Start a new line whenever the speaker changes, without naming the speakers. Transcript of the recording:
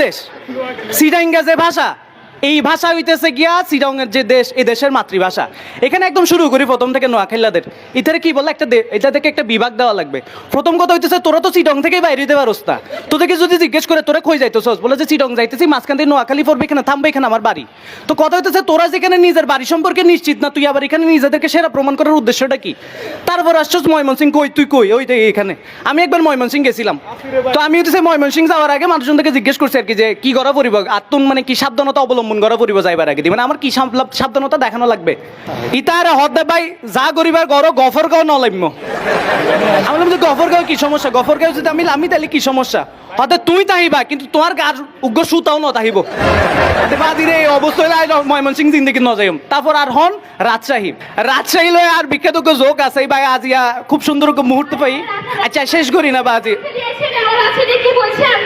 দেশ। সিডাঙ্গা যে ভাষা। এই ভাষা হইতেছে গিয়া সিডংয়ের যে দেশ, এই দেশের মাতৃভাষা। এখানে একদম শুরু করি প্রথম থেকে নোয়াখাইলাদের ইতারে কি বলে? একটা এটা থেকে একটা বিভাগ দেওয়া লাগবে। প্রথম কথা হইতেছে, তোরা তো সিডং থেকেই বাইরে দিতে পারোস তা। তোদেরকে যদি জিজ্ঞেস করে, তোরা কই যাইতেছস? বলে যে সিডং যাইতেছি, মাঝখান থেকে নোয়াখালী পড়বে এখানে, থামবে এখানে আমার বাড়ি। তো কথা হইতেছে, তোরা যেখানে নিজের বাড়ি সম্পর্কে নিশ্চিত না, তুই আবার এখানে নিজেদেরকে সেরা প্রমাণ করার উদ্দেশ্যটা কি? তারপর আসছস ময়মনসিং কই তুই কই? ওই এখানে। আমি একবার ময়মনসিং গেছিলাম। তো আমি হচ্ছে ময়মনসিং যাওয়ার আগে মানুষজনকে জিজ্ঞেস করছি আর কি যে, কি করা পরিব আর তুন মানে কি সাবধানতা অবলম্বন করা পরিব যাইবার আগে। মানে আমার কি সাবধানতা দেখানো লাগবে? ইতারে হদে ভাই যা করিবার গরো গফর গাও নলাম্য আমি বললাম যে গফর গাও কি সমস্যা? গফর গাও যদি আমি লামি তাহলে কি সমস্যা? হতে তুই তাহিবা, কিন্তু তোমার গার উগ্র সুতাও ন তাহিব। বাদিরে এই অবস্থায় ময়মনসিং জিন্দিগি ন যাইম। তারপর আর হন রাজশাহী। রাজশাহী লয় আর বিখ্যাত যোগ আছে ভাই আজিয়া খুব সুন্দর মুহূর্ত পাই। আচ্ছা শেষ করি না বাজি
দিয়েছেন